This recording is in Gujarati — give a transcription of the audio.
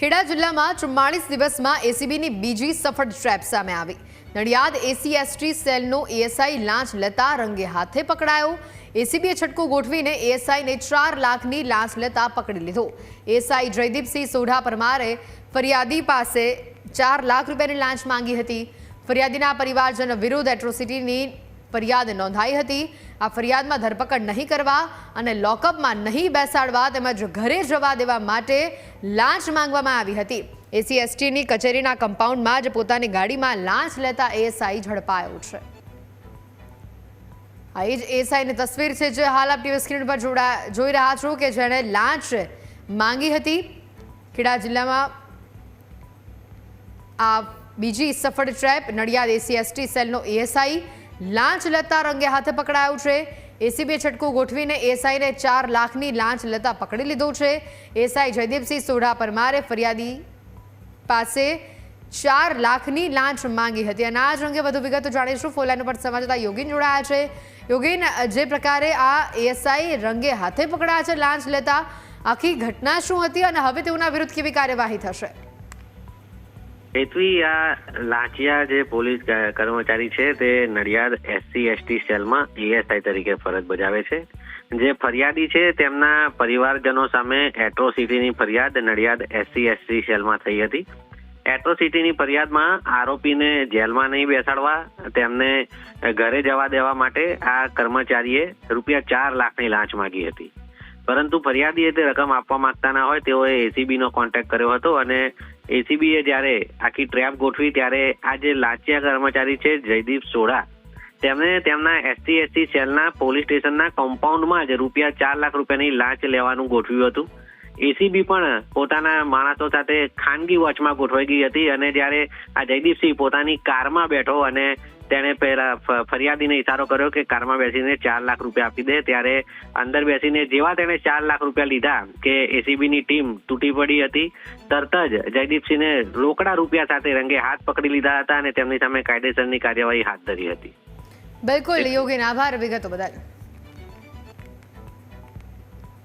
ખેડા જિલ્લામાં ચુમ્માળીસ દિવસમાં એસીબીની બીજી સફળ ટ્રેપ સામે આવી. નડિયાદ એસી એસટી સેલનો એએસઆઈ લાંચ લેતા રંગે હાથે પકડાયો. એસીબીએ છટકો ગોઠવીને એએસઆઈને ચાર લાખની લાંચ લેતા પકડી લીધો. એએસઆઈ જયદીપસિંહ સોઢા પરમારે ફરિયાદી પાસે ચાર લાખ રૂપિયાની લાંચ માંગી હતી. ફરિયાદીના પરિવારજન વિરુદ્ધ એટ્રોસિટીની ફરિયાદ નોંધાઈ હતી. આ ફરિયાદમાં ધરપકડ નહીં કરવા અને લોકઅપમાં નહીં બેસાડવા તેમજ ઘરે જવા દેવા માટે લાંચ માંગવામાં આવી હતી. એસી એસટીની કચેરીના કમ્પાઉન્ડમાં જ પોતાની ગાડીમાં લાંચ લેતા એએસઆઈ ઝડપાયો છે. આ એ જ એએસઆઈની તસવીર છે જે હાલ આપ ટીવી સ્ક્રીન પર જોડા, જોઈ રહ્યા છો કે જેણે લાંચ માંગી હતી. ખેડા જિલ્લામાં આ બીજી સફળ ટ્રેપ નડિયાદ એસી એસટી સેલનો એએસઆઈ લાંચ લેતા રંગે હાથે પકડાયો છે. એસીબીએ છટકું ગોઠવીને એસઆઈને ચાર લાખની લાંચ લેતા પકડી લીધો છે. એસઆઈ જયદીપસિંહ સોઢા પરમારે ફરિયાદી પાસે ચાર લાખની લાંચ માંગી હતી. અને આ જ અંગે વધુ વિગતો જાણીશું. ફોલાઈન પર સમાજતા યોગીન જોડાયા છે. યોગીન, જે પ્રકારે આ એસઆઈ રંગે હાથે પકડાયા છે, લાંચ લેતા આખી ઘટના શું હતી અને હવે તેઓના વિરુદ્ધ કેવી કાર્યવાહી થશે? હેતવી આ લાંચિયા જે પોલીસ કર્મચારી છે તે નડિયાદ એસસી, એસટી સેલમાં એએસઆઈ તરીકે ફરજ બજાવે છે. જે ફરિયાદી છે તેમના પરિવારજનો સામે એટ્રોસિટીની ફરિયાદ નડિયાદ એસસી, એસટી સેલમાં થઈ હતી. એટ્રોસિટીની ફરિયાદમાં આરોપીને જેલમાં નહીં બેસાડવા, તેમને ઘરે જવા દેવા માટે આ કર્મચારીએ રૂપિયા ચાર લાખની લાંચ માંગી હતી. પરંતુ ફરિયાદીએ તે રકમ આપવા માંગતા ના હોય તેઓએ એસીબીનો કોન્ટેક્ટ કર્યો હતો અને એસીબીએ જ્યારે આખી ટ્રેપ ગોઠવી, ત્યારે આ જે લાંચિયા કર્મચારી છે, જયદીપ સોઢા, તેમણે તેમના એસટી એસટી સેલના પોલીસ સ્ટેશનના કમ્પાઉન્ડમાં જ રૂપિયા ચાર લાખ રૂપિયાની લાંચ લેવાનું ગોઠવ્યું હતું. એસીબી પણ પોતાના માણસો સાથે ખાનગી વોચમાં ગોઠવાઈ ગઈ હતી અને જ્યારે આ જયદીપસિંહ પોતાની કારમાં બેઠો અને તેણે પહેલા ફરિયાદીને ઇશારો કર્યો કે કારમાં બેસીને ચાર લાખ રૂપિયા આપી દે. ત્યારે અંદર બેસીને જેવા તેણે ચાર લાખ રૂપિયા લીધા કે એસીબી ની ટીમ તૂટી પડી હતી. તરત જ જયદીપસિંહને રોકડા રૂપિયા સાથે રંગે હાથ પકડી લીધા હતા અને તેમની સામે કાયદેસરની કાર્યવાહી હાથ ધરી હતી. બિલકુલ, યોગીન આભાર, વિગતો બદલ.